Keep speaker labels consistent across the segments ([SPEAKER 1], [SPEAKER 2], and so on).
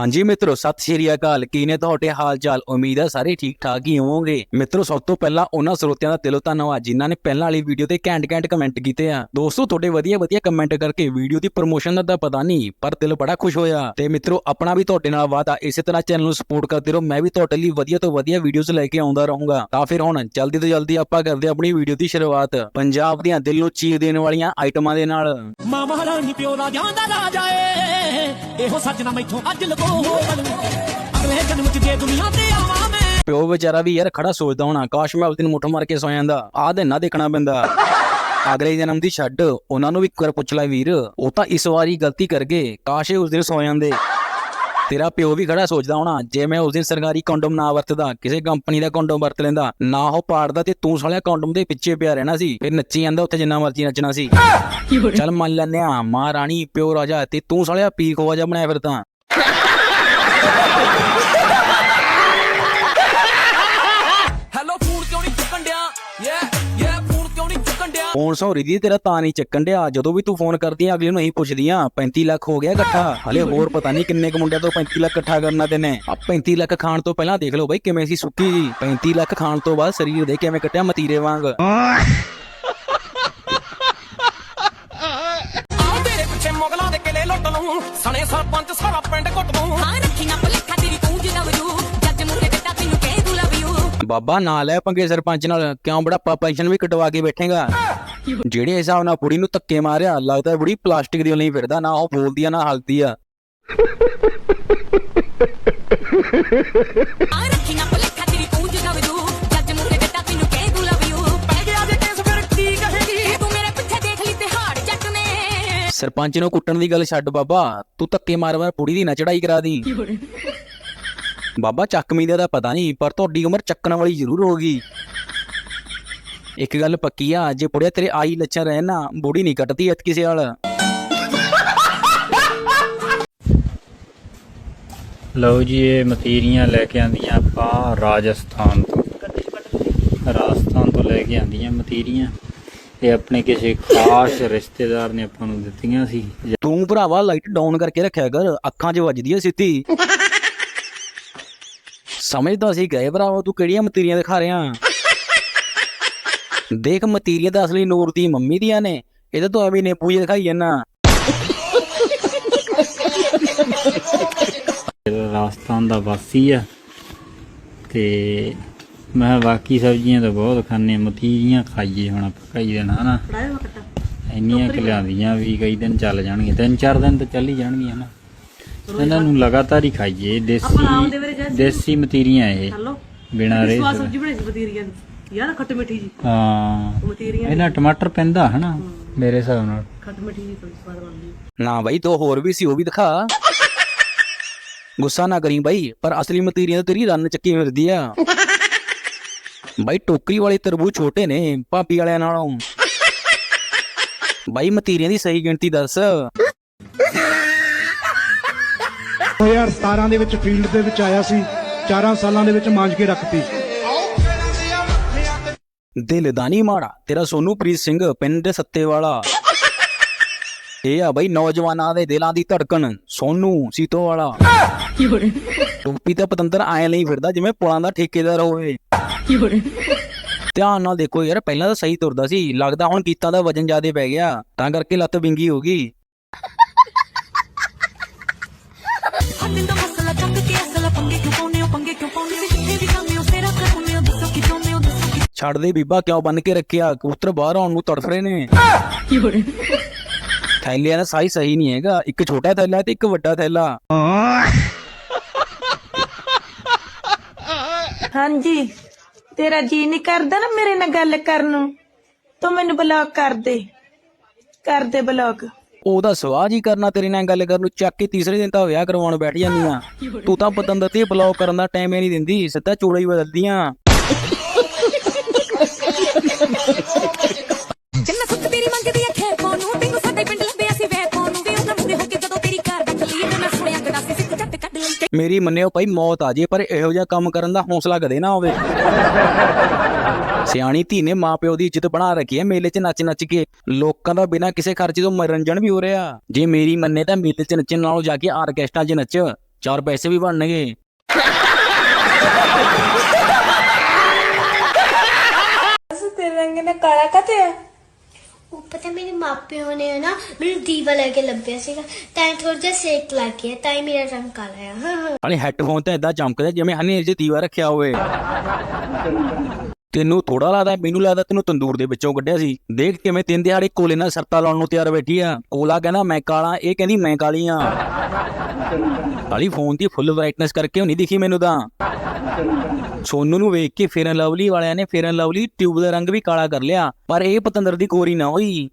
[SPEAKER 1] ਹਾਂਜੀ ਮਿੱਤਰੋ, ਸਤਿ ਸ਼੍ਰੀ ਅਕਾਲ। ਕੀ ਨੇ ਤੁਹਾਡੇ ਹਾਲ ਚਾਲ ਉਮੀਦ ਹੈ ਸਾਰੇ ਠੀਕ ਠਾਕ ਹੀ ਹੋਵੋਗੇ। ਮਿੱਤਰੋ, ਸਭ ਤੋਂ ਪਹਿਲਾਂ ਉਹਨਾਂ ਸਰੋਤਿਆਂ ਦਾ ਦਿਲੋਂ ਧੰਨਵਾਦ, ਜਿਨ੍ਹਾਂ ਨੇ ਪਹਿਲਾਂ ਵਾਲੀ ਵੀਡੀਓ ਤੇ ਘੈਂਟ ਘੈਂਟ ਕਮੈਂਟ ਕੀਤੇ ਆ। ਦੋਸਤੋ, ਤੁਹਾਡੇ ਵਧੀਆ ਵਧੀਆ ਕਮੈਂਟ ਕਰਕੇ ਵੀਡੀਓ ਦੀ ਪ੍ਰੋਮੋਸ਼ਨ ਦਾ ਤਾਂ ਪਤਾ ਨਹੀਂ, ਪਰ ਦਿਲ ਬੜਾ ਖੁਸ਼ ਹੋਇਆ। ਤੇ ਮਿੱਤਰੋ, ਆਪਣਾ ਵੀ ਤੁਹਾਡੇ ਨਾਲ ਵਾਅਦਾ ਇਸੇ ਤਰ੍ਹਾਂ ਚੈਨਲ ਨੂੰ ਸਪੋਰਟ ਕਰਦੇ ਰਹੋ। ਮੈਂ ਵੀ ਤੁਹਾਡੇ ਲਈ ਵਧੀਆ ਤੋਂ ਵਧੀਆ ਵੀਡੀਓਜ਼ ਲੈ ਕੇ ਆਉਂਦਾ ਰਹੂੰਗਾ। ਤਾਂ ਫਿਰ ਹੁਣ ਜਲਦੀ ਤੋਂ ਜਲਦੀ ਆਪਾਂ ਕਰਦੇ ਹਾਂ ਆਪਣੀ ਵੀਡੀਓ ਦੀ ਸ਼ੁਰੂਆਤ। ਪੰਜਾਬ ਦੀਆਂ ਦਿਲ ਨੂੰ ਚੀਰ ਦੇਣ ਵਾਲੀਆਂ ਆਈਟਮਾਂ ਦੇ ਨਾਲ।
[SPEAKER 2] ਮਾਂ ਮਹਾਰਾਣੀ ਪਿਓ ਰਾਜਾਂ ਦਾ ਰਾਜਾ ਏ ਇਹੋ ਸੱਚ ਨਾ ਮੈਥੋਂ ਅੱਜ ਲਕੋ ਅਗਲੇ ਜਨਮ ਚ ਜੇ ਦੁਨੀਆ ਤੇ ਆਵਾਂ ਮੈਂ
[SPEAKER 1] ਪਿਓ ਵਿਚਾਰਾ ਵੀ ਯਾਰ ਖੜਾ ਸੋਚਦਾ ਹੋਣਾ, ਕਾਸ਼ ਮੈਂ ਉਸ ਦਿਨ ਮੁੱਠ ਮਾਰ ਕੇ ਸੌ ਜਾਂਦਾ। ਆਹ ਦਿਨ ਨਾ ਦੇਖਣਾ ਪੈਂਦਾ। ਅਗਲੇ ਜਨਮ ਦੀ ਛੱਡ, ਉਹਨਾਂ ਨੂੰ ਵੀ ਇੱਕ ਵਾਰ ਪੁੱਛ ਲੈ ਵੀਰ। ਉਹ ਤਾਂ ਇਸ ਵਾਰੀ ਗਲਤੀ ਕਰ ਗਏ ਕਾਸ਼ ਉਸ ਦਿਨ ਸੌ ਜਾਂਦੇ। ਤੇਰਾ ਪਿਓ ਵੀ ਖੜਾ ਸੋਚਦਾ ਹੋਣਾ, ਜੇ ਮੈਂ ਉਸ ਦਿਨ ਸਰਕਾਰੀ ਕੰਡੋਮ ਨਾ ਵਰਤਦਾ, ਕਿਸੇ ਕੰਪਨੀ ਦਾ ਕੰਡੋਮ ਵਰਤ ਲੈਂਦਾ, ਨਾ ਉਹ ਪਾੜਦਾ ਤੇ ਤੂੰ ਸਾਲਿਆ ਕੰਡੋਮ ਦੇ ਪਿੱਛੇ ਪਿਆ ਰਹਿਣਾ ਸੀ, ਫਿਰ ਨੱਚੀ ਜਾਂਦਾ ਉੱਥੇ ਜਿੰਨਾ ਮਰਜ਼ੀ ਨੱਚਣਾ ਸੀ। ਚੱਲ ਮੰਨ ਲੈਨੇ ਆ ਮਾਂ ਰਾਣੀ ਪਿਓ ਰਾਜਾ ਤੇ ਤੂੰ ਸਾਲਿਆ ਪੀ ਖਵਾਜਾ ਬਣਾਇਆ ਫਿਰ ਤਾਂ।
[SPEAKER 2] ਹੈਲੋ ਫੋਨ ਕਿਉਂ ਨਹੀਂ ਚੁੱਕਣ ਡਿਆ? ਯੇ ਯੇ ਫੋਨ ਕਿਉਂ ਨਹੀਂ ਚੁੱਕਣ ਡਿਆ?
[SPEAKER 1] ਫੋਨ ਸੌਰੀ ਦੀ ਤੇਰਾ ਤਾਂ ਨਹੀਂ ਚੱਕਣ ਡਿਆ। ਜਦੋਂ ਵੀ ਤੂੰ ਫੋਨ ਕਰਦੀ ਆ ਅਗਲੇ ਨੂੰ ਇਹੀ ਪੁੱਛਦੀ ਆ 35 ਲੱਖ ਹੋ ਗਿਆ ਇਕੱਠਾ। ਹਲੇ ਹੋਰ ਪਤਾ ਨਹੀਂ ਕਿੰਨੇ ਕੁ ਮੁੰਡਿਆਂ ਤੋਂ 35 ਲੱਖ ਇਕੱਠਾ ਕਰਨਾ ਤੈਨੇ। ਆ 35 ਲੱਖ ਖਾਣ ਤੋਂ ਪਹਿਲਾਂ ਦੇਖ ਲਓ ਬਾਈ ਕਿਵੇਂ ਸੀ ਸੁੱਕੀ ਜੀ। 35 ਲੱਖ ਖਾਣ ਤੋਂ ਬਾਅਦ ਸਰੀਰ ਦੇ ਕਿਵੇਂ ਕੱਟਿਆ ਮਤੀਰੇ ਵਾਂਗ।
[SPEAKER 2] ਆਹ ਤੇਰੇ ਪਿੱਛੇ ਮੁਗਲਾਂ ਦੇ ਕਿਲੇ ਲੁੱਟ ਲੂੰ। ਸਣੇ ਸਰਪੰਚ ਸਾਰਾ ਪਿੰਡ ਕੁੱਟ
[SPEAKER 1] ਬਾਬਾ ਨਾ ਲੈ ਪੰਗੇ ਸਰਪੰਚ ਨਾਲ ਕਿਉਂ ਬੜਾ ਪੈਨਸ਼ਨ ਵੀ ਕਟਵਾ ਕੇ ਬੈਠੇਗਾ? ਜਿਹੜੇ ਹਿਸਾਬ ਨਾਲ ਬੁੜੀ ਨੂੰ ਧੱਕੇ ਮਾਰਿਆ ਲੱਗਦਾ ਬੁੜੀ ਪਲਾਸਟਿਕ ਦੀ ਨਹੀਂ ਫਿਰਦਾ ਨਾ ਉਹ ਬੋਲਦੀ ਆ ਨਾ ਹਲਦੀ ਆ।
[SPEAKER 3] ਹਾਂ ਰੱਖੀਆਂ ਭੁਲੇਖਾ ਤੇਰੀ ਤੂੰ ਜਿਹਾ ਵਜੂ ਜੱਜ ਮੂਰੇ ਕੱਟਾ ਤੈਨੂੰ ਕਹਿ ਦੂ ਲਵ ਯੂ
[SPEAKER 2] ਪੈ ਗਿਆ ਜੇ ਕੇਸ ਫਿਰ ਕੀ ਕਹੇਗੀ?
[SPEAKER 3] ਤੂੰ ਮੇਰੇ ਪਿੱਛੇ ਦੇਖ ਲਈ ਤੇ ਹਾੜ ਜੱਟ ਨੇ।
[SPEAKER 1] ਸਰਪੰਚ ਨੂੰ ਕੁੱਟਣ ਦੀ ਗੱਲ ਛੱਡ ਬਾਬਾ ਤੂੰ ਧੱਕੇ ਮਾਰ ਮਾਰ ਬੁੜੀ ਦੀ ਨਾ ਚੜਾਈ ਕਰਾ ਦੀ। ਬਾਬਾ ਚੱਕਮੀ ਦਾ ਤਾਂ ਪਤਾ ਨਹੀਂ ਪਰ ਤੁਹਾਡੀ ਉਮਰ ਚੱਕਣ ਵਾਲੀ ਜ਼ਰੂਰ ਹੋਗੀ ਇੱਕ ਗੱਲ ਪੱਕੀ ਆ ਜੇ ਪੁੜਿਆ ਤੇਰੇ ਆਈ ਲੱਛਣ ਰਹੇ ਨਾ ਬੁੜੀ ਨਹੀਂ ਕੱਟਦੀ ਐਤ ਕਿਸੇ ਵਾਲ
[SPEAKER 4] ਲਓ ਜੀ ਇਹ ਮਤੀਰੀਆਂ ਲੈ ਕੇ ਆਂਦੀਆਂ ਆਪਾਂ ਰਾਜਸਥਾਨ ਤੋਂ। ਰਾਜਸਥਾਨ ਤੋਂ ਲੈ ਕੇ ਆਂਦੀਆਂ ਮਤੀਰੀਆਂ। ਇਹ ਆਪਣੇ ਕਿਸੇ ਖਾਸ ਰਿਸ਼ਤੇਦਾਰ ਨੇ ਆਪਾਂ ਨੂੰ ਦਿੱਤੀਆਂ ਸੀ।
[SPEAKER 1] ਤੂੰ ਭਰਾਵਾ ਲਾਈਟ ਡਾਊਨ ਕਰਕੇ ਰੱਖਿਆ ਕਰ ਅੱਖਾਂ 'ਚ ਵੱਜਦੀ ਐ ਸਿੱਧੀ। ਸਮਝਦਾ ਸੀ ਗਏ ਭਰਾਵਾ ਤੂੰ ਕਿਹੜੀਆਂ ਮਤੀਰੀਆਂ ਦਿਖਾ ਰਿਆ ਦੇਖ ਮਤੀਰੀਆਂ ਤਾਂ ਅਸਲੀ ਨੂਰ ਦੀ ਮੰਮੀ ਦੀਆਂ ਨੇ ਇਹਦੇ ਤੋਂ ਐਵੇਂ ਨੇ ਪੂਜਾ ਦਿਖਾਈ ਜਾਂਦਾ।
[SPEAKER 4] ਇਹ ਰਾਜਸਥਾਨ ਦਾ ਵਾਸੀ ਆ ਤੇ ਮੈਂ ਬਾਕੀ ਸਬਜ਼ੀਆਂ ਤਾਂ ਬਹੁਤ ਖਾਣੇ ਮਤੀਰੀਆਂ ਖਾਈਏ ਹੁਣ ਆਪਾਂ ਕਈ ਦਿਨ ਹਨਾ। ਇੰਨੀਆਂ ਕਿ ਲਿਆਂਦੀਆਂ ਵੀ ਕਈ ਦਿਨ ਚੱਲ ਜਾਣਗੀਆਂ ਤਿੰਨ ਚਾਰ ਦਿਨ ਤਾਂ ਚੱਲ ਹੀ ਜਾਣਗੀਆਂ ਨਾ ਇਹਨਾਂ ਨੂੰ ਲਗਾਤਾਰ ਹੀ ਖਾਈਏ ਦੇਸੀ ਦੇਸੀ ਮਤੀਰੀਆਂ ਇਹ ਬਿਨਾਂ ਰੇ
[SPEAKER 5] ਸਵਾਦ ਸਬਜ਼ੀ ਬਣਾਈ ਸੀ ਬਤੀਰੀਆਂ ਦੀ। ਯਾਰ ਖੱਟ ਮਿੱਠੀ ਜੀ।
[SPEAKER 4] ਹਾਂ।
[SPEAKER 5] ਬਤੀਰੀਆਂ
[SPEAKER 4] ਇਹਨਾਂ ਟਮਾਟਰ ਪੈਂਦਾ ਹਨਾ ਮੇਰੇ ਹਿਸਾਬ ਨਾਲ।
[SPEAKER 5] ਖੱਟ ਮਿੱਠੀ ਜੀ ਸਵਾਦ ਬਣਦੀ।
[SPEAKER 1] ਨਾ ਬਾਈ ਦੋ ਹੋਰ ਵੀ ਸੀ ਉਹ ਵੀ ਦਿਖਾ। ਗੁੱਸਾ ਨਾ ਕਰੀ ਬਾਈ ਪਰ ਅਸਲੀ ਮਤੀਰੀਆਂ ਤਾਂ ਤੇਰੀ ਰੰਨ ਚੱਕੀ ਫਿਰਦੀ ਆ। ਬਾਈ ਟੋਕਰੀ ਵਾਲੇ ਤਰਬੂਜ ਛੋਟੇ ਨੇ ਭਾਪੀ ਵਾਲਿਆਂ ਨਾਲੋਂ। ਬਾਈ ਮਤੀਰੀਆਂ ਦੀ ਸਹੀ ਗਿਣਤੀ ਦੱਸ।
[SPEAKER 6] 2017 ਦੇ ਵਿੱਚ ਫੀਲਡ ਦੇ ਵਿੱਚ ਆਇਆ ਸੀ 4 ਸਾਲਾਂ ਦੇ ਵਿੱਚ ਮਾਂਜ ਕੇ ਰੱਖਤੀ।
[SPEAKER 1] ਦਿਲ ਦਾ ਨੀ ਮਾੜਾ, ਤੇਰਾ ਸੋਨੂ ਪ੍ਰੀਤ ਸਿੰਘ ਪਿੰਡ ਦੇ ਸੱਤੇ ਵਾਲਾ। ਇਹ ਆ ਬਾਈ ਨੌਜਵਾਨਾਂ ਦੇ ਦਿਲਾਂ ਦੀ ਧੜਕਣ, ਸੋਨੂ ਸੀਤੋ ਵਾਲਾ। ਟੋਪੀ ਤਾਂ ਪਤੰਦਰ ਆਏ ਲਈ ਫਿਰਦਾ ਜਿਵੇਂ ਪੁਲਾਂ ਦਾ ਠੇਕੇਦਾਰ ਹੋਵੇ। ਧਿਆਨ ਨਾਲ ਦੇਖੋ ਯਾਰ, ਪਹਿਲਾਂ ਤਾਂ ਸਹੀ ਤੁਰਦਾ ਸੀ, ਲੱਗਦਾ ਹੁਣ ਕੀਤਾ ਦਾ ਵਜਨ ਜ਼ਿਆਦਾ ਪੈ ਗਿਆ, ਤਾਂ ਕਰਕੇ ਲੱਤ ਵਿੰਗੀ ਹੋ ਗਈ। ਛੱਡ ਦੇ ਬੀਬਾ ਕਿਉਂ ਬੰਨ ਕੇ ਰੱਖਿਆ? ਕਬੂਤਰ ਬਾਹਰ ਆਉਣ ਨੂੰ ਤੜਫ ਰਹੇ ਨੇ। ਥੈਲਿਆਂ ਦਾ ਸਾਈਜ਼ ਸਹੀ ਨਹੀਂ ਹੈਗਾ। ਇੱਕ ਛੋਟਾ ਥੈਲਾ ਤੇ ਇੱਕ ਵੱਡਾ ਥੈਲਾ।
[SPEAKER 7] ਹਾਂਜੀ। ਤੇਰਾ ਜੀ ਨਹੀਂ ਕਰਦਾ ਨਾ ਮੇਰੇ ਨਾਲ ਗੱਲ ਕਰਨ ਨੂੰ। ਤੂੰ ਮੈਨੂੰ ਬਲੌਕ ਕਰ ਦੇ। ਕਰ ਦੇ ਬਲੌਕ
[SPEAKER 1] ਉਹਦਾ ਸਵਾਜ ਜੀ ਕਰਨਾ ਤੇਰੇ ਨਾਲ ਗੱਲ ਕਰਨ ਨੂੰ, ਚੱਕ ਕੇ ਤੀਸਰੇ ਦਿਨ ਤਾਂ ਵਿਆਹ ਕਰਵਾਉਣ ਬੈਠ ਜਾਂਦੀ ਆ। ਤੂੰ ਤਾਂ ਪਤੰਦਰ ਤੇ ਬਲੌਕ ਕਰਨ ਦਾ ਟਾਈਮ ਹੀ ਨਹੀਂ ਦਿੰਦੀ, ਸਿੱਧਾ ਚੋੜਾ ਹੀ ਬਦਲਦੀਆਂ
[SPEAKER 3] ਜਿੰਨਾ ਸੁੱਖ ਤੇਰੀ ਮੰਗਦੀ ਐ ਮੇਰੀ
[SPEAKER 1] ਮੰਨਿਓ ਭਾਈ, ਮੌਤ ਆ ਜੇ, ਪਰ ਇਹੋ ਜਿਹਾ ਕੰਮ ਕਰਨ ਦਾ ਹੌਸਲਾ ਕਦੇ ਨਾ ਹੋਵੇ। ਸਿਆਣੀ ਧੀ ਨੇ ਮਾਪਿਓ ਦੀ ਇੱਜ਼ਤ ਬਣਾ ਰੱਖੀ ਹੈ, ਮੇਲੇ 'ਚ ਨੱਚ ਨੱਚ ਕੇ। ਲੋਕਾਂ ਦਾ ਬਿਨਾਂ ਕਿਸੇ ਖਰਚੇ ਤੋਂ ਮਨੋਰੰਜਨ ਵੀ ਹੋ ਰਿਹਾ। ਜੇ ਮੇਰੀ ਮੰਨੇ ਤਾਂ ਮੇਲੇ 'ਚ ਨੱਚਣ ਨਾਲੋਂ ਜਾ ਕੇ ਆਰਕੈਸਟਰਾ 'ਚ ਨੱਚ। ਚਾਰ ਪੈਸੇ ਵੀ ਬਣਨਗੇ।
[SPEAKER 7] ਤੇਰੇ ਰੰਗ ਨੇ ਕਾਲਾ ਕਤੇ
[SPEAKER 8] ਉਹ ਪਤਾ ਮੇਰੇ ਮਾਪਿਆਂ ਨੇ ਨਾ ਮੈਨੂੰ ਦੀਵਾ ਲੈ ਕੇ ਲੱਭਿਆ ਸੀਗਾ। ਤਾਂ ਥੋੜਾ ਜਿਹਾ ਸੇਕ ਲੱਗ ਗਿਆ, ਤਾਂ ਹੀ ਮੇਰਾ ਰੰਗ ਕਾਲਾ ਆ। ਹਾਂ ਹਾਂ।
[SPEAKER 1] ਹਾਲੇ ਹੈੱਡਫੋਨ ਤਾਂ ਇਦਾਂ ਚਮਕਦਾ ਜਿਵੇਂ ਹਨੇਰੇ 'ਚ ਦੀਵਾ ਰੱਖਿਆ ਹੋਵੇ। ਤੈਨੂੰ ਥੋੜਾ ਲੱਗਦਾ, ਮੈਨੂੰ ਲੱਗਦਾ ਤੈਨੂੰ ਤੰਦੂਰ ਦੇ ਵਿੱਚੋਂ ਕੱਢਿਆ ਸੀ। ਦੇਖ ਕਿਵੇਂ ਤਿੰਨ ਦਿਹਾੜੇ ਕੋਲੇ ਨਾਲ ਸਰਤਾ ਲਾਉਣ ਨੂੰ ਤਿਆਰ ਬੈਠੀ ਆ। ਕੋਲਾ ਕਹਿੰਦਾ, ਮੈਂ ਕਾਲਾ, ਇਹ ਕਹਿੰਦੀ, ਮੈਂ ਕਾਲੀ ਆ। ਕਾਲੀ ਫੋਨ ਦੀ ਫੁੱਲ ਬ੍ਰਾਈਟਨੈਸ ਕਰਕੇ ਉਹ ਨਹੀਂ ਦਿਖੀ ਮੈਨੂੰ ਤਾਂ। ਸੋਨੂ ਨੂੰ ਵੇਖ ਕੇ ਫੇਰਨ ਲਵਲੀ ਵਾਲਿਆਂ ਨੇ ਫੇਰਨ ਲਵਲੀ ਟਿਊਬ ਦਾ ਰੰਗ ਵੀ ਕਾਲਾ ਕਰ ਲਿਆ, ਪਰ ਇਹ ਪਤੰਦਰ ਦੀ ਕੋਰੀ ਨਾ ਹੋਈ।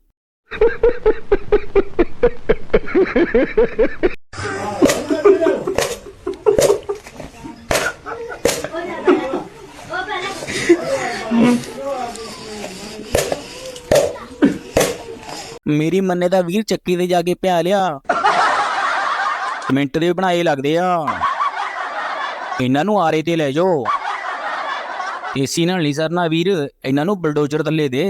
[SPEAKER 1] ਮੇਰੀ ਮੰਨੇ ਦਾ ਵੀਰ ਚੱਕੀ ਤੇ ਜਾ ਕੇ ਪਿਆ ਲਿਆ। ਕਮੈਂਟ ਦੇ ਬਣਾਏ ਲੱਗਦੇ ਆ। ਇਹਨਾਂ ਨੂੰ ਆਰੇ ਤੇ ਲੈ ਜਾਓ। ਏਸੀ ਨਾਲ ਨਹੀਂ ਸਰਨਾ ਵੀਰ, ਇਹਨਾਂ ਨੂੰ ਬਲਡੋਜ਼ਰ ਥੱਲੇ ਦੇ।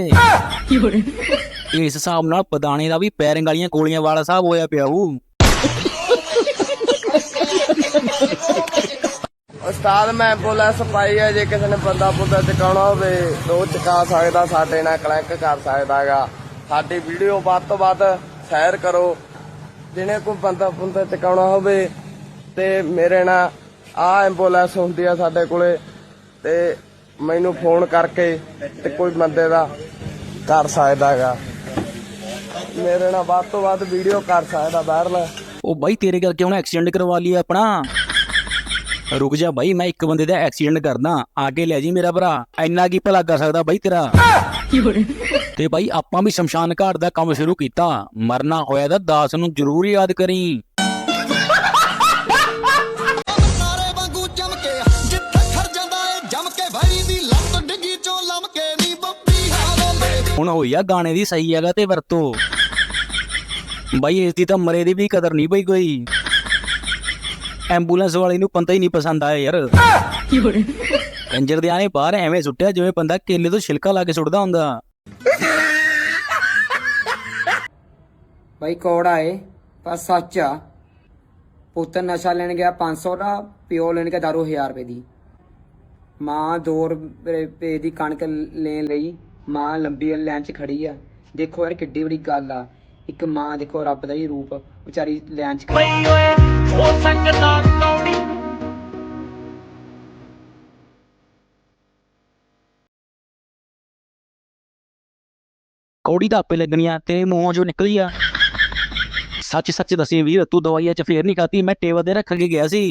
[SPEAKER 1] ਇਸ ਹਿਸਾਬ ਨਾਲ ਪਦਾਣੇ ਦਾ ਵੀ ਪੈਰਿੰਗ ਵਾਲੀਆਂ ਗੋਲੀਆਂ ਵਾਲਾ ਸਾਹਿਬ ਹੋਇਆ ਪਿਆ ਉਹ।
[SPEAKER 9] ਉਸਤਾਦ, ਮੈਂ ਐਂਬੂਲੈਂਸ ਪਾਈ ਹੈ, ਜੇ ਕਿਸੇ ਨੇ ਬੰਦਾ ਬੁੱਧਾ ਚਕਾਉਣਾ ਹੋਵੇ, ਤਾਂ ਉਹ ਚਕਾ ਸਕਦਾ, ਸਾਡੇ ਨਾਲ ਕਲੈਕ ਕਰ ਸਕਦਾਗਾ। ਸਾਡੀ ਵੀਡੀਓ ਵੱਧ ਤੋਂ ਵੱਧ ਸ਼ੇਅਰ ਕਰੋ। ਜਿਹਨੇ ਕੋਈ ਬੰਦਾ ਬੁੱਧਾ ਚਕਾਉਣਾ ਹੋਵੇ, ਤੇ ਮੇਰੇ ਨਾਲ ਆ ਐਂਬੂਲੈਂਸ ਹੁੰਦੀ ਆ ਸਾਡੇ ਕੋਲੇ, ਤੇ ਮੈਨੂੰ ਫੋਨ ਕਰਕੇ ਤੇ ਕੋਈ ਬੰਦੇ ਦਾ ਕਰ ਸਕਦਾਗਾ ਮੇਰੇ ਨਾਲ ਵੱਧ ਤੋਂ ਵੱਧ ਵੀਡੀਓ ਕਰ ਸਕਦਾ ਵਾਇਰਲ
[SPEAKER 1] ਉਹ ਬਾਈ, ਤੇਰੇ ਕਰਕੇ ਹੁਣ ਐਕਸੀਡੈਂਟ ਕਰਵਾ ਲਈ ਆਪਣਾ। ਰੁਕ ਜਾ ਬਾਈ, ਮੈਂ ਇੱਕ ਬੰਦੇ ਦਾ ਐਕਸੀਡੈਂਟ ਕਰਦਾ। ਆ ਕੇ ਲੈ ਜੀ ਮੇਰਾ ਭਰਾ। ਇੰਨਾ ਕੀ ਭਲਾ ਕਰ ਸਕਦਾ ਬਾਈ ਤੇਰਾ? ਤੇ ਬਾਈ, ਆਪਾਂ ਵੀ ਸ਼ਮਸ਼ਾਨ ਘਾਟ ਦਾ ਕੰਮ ਸ਼ੁਰੂ ਕੀਤਾ। ਮਰਨਾ ਹੋਇਆ ਤਾਂ ਦਾਸ ਨੂੰ ਜ਼ਰੂਰ ਯਾਦ ਕਰੀ। ਹੁਣ ਹੋਈ ਆ ਗਾਣੇ ਦੀ ਸਹੀ ਜਗ੍ਹਾ ਤੇ ਵਰਤੋ। ਬਾਈ ਇਸ ਦੀ ਤਾਂ ਮਰੇ ਦੀ ਵੀ ਕਦਰ ਨਹੀਂ ਪਈ ਕੋਈ। ਐਂਬੂਲੈਂਸ ਵਾਲੇ ਨੂੰ ਪੰਤਾ ਹੀ ਨਹੀਂ ਪਸੰਦ ਆਇਆ ਯਾਰ। ਕੰਜਰ ਦੇ ਆਨੇ ਬਾਹਰ ਐਵੇਂ ਸੁੱਟਿਆ ਜਿਵੇਂ ਬੰਦਾ ਕੇਲੇ ਤੋਂ ਛਿਲਕਾ ਲਾ ਕੇ ਸੁੱਟਦਾ ਹੁੰਦਾ।
[SPEAKER 10] ਬਾਈ, ਕੌੜਾ ਏ ਪਰ ਸੱਚ ਆ, ਪੁੱਤ ਨਸ਼ਾ ਲੈਣ ਗਿਆ 500 ਦਾ, ਪਿਓ ਲੈਣ ਗਿਆ ਦਾਰੂ 1000 ਰੁਪਏ ਦੀ। ਮਾਂ 2 ਰੁਪਏ ਦੀ ਕਣਕ ਲੈਣ ਲਈ ਮਾਂ ਲੰਬੀ ਲਾਈਨ 'ਚ ਖੜੀ ਆ। ਦੇਖੋ ਯਾਰ ਕਿੱਡੀ ਬੜੀ ਗੱਲ ਆ। ਇੱਕ ਮਾਂ ਦੇਖੋ ਰੱਬ ਦਾ ਹੀ ਰੂਪ ਵਿਚਾਰੀ ਲਾਈਨ 'ਚ ਖੜੀ
[SPEAKER 1] ਕੌੜੀ। ਤਾਂ ਆਪੇ ਲੱਗਣੀਆਂ ਤੇਰੇ ਮੂੰਹੋਂ ਜੋ ਨਿਕਲੀ ਆ। ਸੱਚ ਸੱਚ ਦੱਸੀ ਵੀਰ ਤੂੰ ਦਵਾਈਆਂ ਚ ਫੇਰ ਨਹੀਂ ਖਾਤੀ ਮੈਂ ਟੇਬਲ ਤੇ ਰੱਖ ਕੇ ਗਿਆ ਸੀ।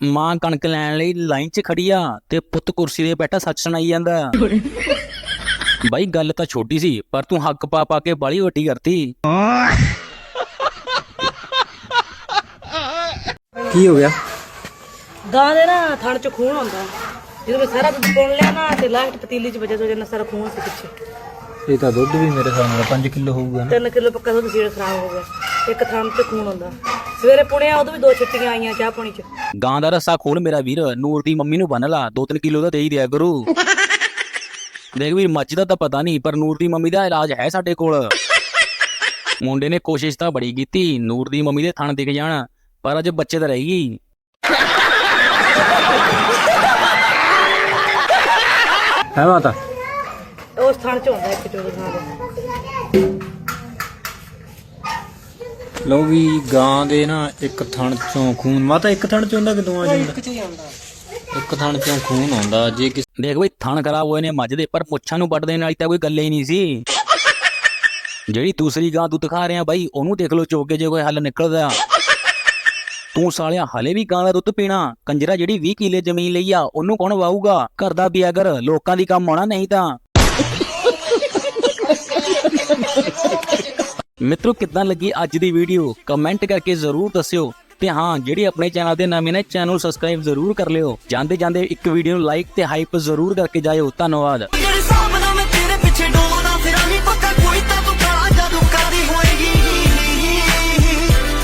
[SPEAKER 1] ਮਾਂ ਕਣਕ ਲੈਣ ਲਈ ਲਾਈਨ 'ਚ ਖੜੀ ਆ ਤੇ ਪੁੱਤ ਕੁਰਸੀ ਤੇ ਬੈਠਾ ਸੱਚ ਸੁਣਾਈ ਜਾਂਦਾ। ਬਾਈ ਗੱਲ ਤਾਂ ਛੋਟੀ ਸੀ ਪਰ ਤੂੰ ਹੱਕ ਪਾ ਪਾ ਕੇ ਬਾਲੀ ਵੱਟੀ ਕਰਤੀ।
[SPEAKER 10] ਕੀ ਹੋ ਗਿਆ?
[SPEAKER 5] ਗਾਂ ਦੇ ਨਾ ਥਣ ਚ ਖੂਨ ਹੁੰਦਾ ਜਦੋਂ ਮੈਂ ਸਾਰਾ ਦੁੱਧ ਪੁਣ ਲਿਆ ਨਾ ਤੇ ਲਾਸਟ ਪਤੀਲੀ ਚ ਵਜੇ ਤੋਂ ਜਿੰਨਾ ਸਾਰਾ ਖੂਨ ਸੀ ਪਿੱਛੇ।
[SPEAKER 4] ਇਹ ਤਾਂ ਦੁੱਧ ਵੀ ਮੇਰੇ ਹਿਸਾਬ ਨਾਲ 5 ਕਿਲੋ ਹੋਊਗਾ
[SPEAKER 5] 3 ਕਿਲੋ ਪੱਕਾ ਦੁੱਧ ਸੀੜ ਖਰਾਬ ਹੋ ਗਿਆ। ਇੱਕ ਥਣ ਚ ਖੂਨ ਹੁੰਦਾ ਸਵੇਰੇ ਪੁਣਿਆ ਉਦੋਂ ਵੀ ਦੋ ਛਿੱਟੀਆਂ ਆਈਆਂ ਚਾਹ ਪਾਣੀ ਚ।
[SPEAKER 1] ਗਾਂ ਦਾ ਰੱਸਾ ਖੋਲ ਮੇਰਾ ਵੀਰ ਨੂਰ ਦੀ ਮੰਮੀ ਨੂੰ ਬੰਨ ਲਾ 2-3 ਕਿਲੋ ਦਾ ਦੇ ਹੀ ਦਿਆ ਕਰੂ। ਦੇਖ ਵੀਰ ਮੱਝ ਦਾ ਤਾਂ ਪਤਾ ਨਹੀਂ ਪਰ ਨੂਰ ਦੀ ਮੰਮੀ ਦਾ ਇਲਾਜ ਹੈ ਸਾਡੇ ਕੋਲ। ਮੁੰਡੇ ਨੇ ਕੋਸ਼ਿਸ਼ ਤਾਂ ਬੜੀ ਕੀਤੀ ਨੂਰ ਦੀ ਮੰਮੀ ਦੇ ਥਣ ਦਿਖ ਜਾਣ ਪਰ ਅਜੇ ਬੱਚੇ ਤਾਂ ਰਹਿ ਗਈ।
[SPEAKER 4] ਹੈ ਮਾਤਾ?
[SPEAKER 5] ਉਸ ਥਣ ਚ ਹੁੰਦਾ ਇੱਕ ਚੋਰ ਥਾਂ ਦੇ
[SPEAKER 4] ਲੋ ਵੀ ਗਾਂ ਦੇ ਨਾ ਇੱਕ ਥਣ ਚੋਂ ਖੂਨ ਮਾਤਾ ਇੱਕ ਥਣ ਚੋਂ ਹੁੰਦਾ ਕਿ ਦੋਵਾਂ ਚੋਂ ਹੁੰਦਾ? ਇੱਕ ਥਣ ਚੋਂ ਖੂਨ ਆਉਂਦਾ ਜੇ ਕਿਸ
[SPEAKER 1] ਦੇਖ ਬਈ ਥਣ ਖਰਾਬ ਹੋਏ ਨੇ ਮੱਝ ਦੇ ਪਰ ਮੁੱਛਾਂ ਨੂੰ ਵੱਢ ਦੇਣ ਵਾਲੀ ਤਾਂ ਕੋਈ ਗੱਲ ਹੀ ਨਹੀਂ ਸੀ। ਜਿਹੜੀ ਦੂਸਰੀ ਗਾਂ ਤੂੰ ਦਿਖਾ ਰਿਹਾ ਬਾਈ ਉਹਨੂੰ ਦੇਖ ਲਓ ਚੋਕੇ ਜੇ ਕੋਈ ਹੱਲ ਨਿਕਲਦਾ। ਤੂੰ ਸਾਲਿਆ ਹਲੇ ਵੀ ਗਾਂ ਦਾ ਦੁੱਧ ਪੀਣਾ। ਕੰਜਰਾ ਜਿਹੜੀ 20 ਕਿੱਲੇ ਜ਼ਮੀਨ ਲਈ ਆ ਉਹਨੂੰ ਕੌਣ ਵਾਹੂਗਾ ਘਰ ਦਾ ਪਿਆ ਕਰ ਲੋਕਾਂ ਦੀ ਕੰਮ ਆਉਣਾ ਨਹੀਂ ਤਾਂ। ਮਿੱਤਰੋ, ਕਿੱਦਾਂ ਲੱਗੀ ਅੱਜ ਦੀ ਵੀਡੀਓ ਕਮੈਂਟ ਕਰਕੇ ਜ਼ਰੂਰ ਦੱਸਿਓ ਤੇ ਹਾਂ, ਜਿਹੜੇ ਆਪਣੇ ਚੈਨਲ ਦੇ ਨਵੇਂ ਨੇ ਚੈਨਲ ਸਬਸਕ੍ਰਾਈਬ ਜ਼ਰੂਰ ਕਰ ਲਿਓ। ਜਾਂਦੇ ਜਾਂਦੇ ਇੱਕ ਵੀਡੀਓ ਨੂੰ ਲਾਈਕ ਤੇ ਹਾਈਪ ਜ਼ਰੂਰ ਕਰਕੇ ਜਾਇਓ। ਧੰਨਵਾਦ।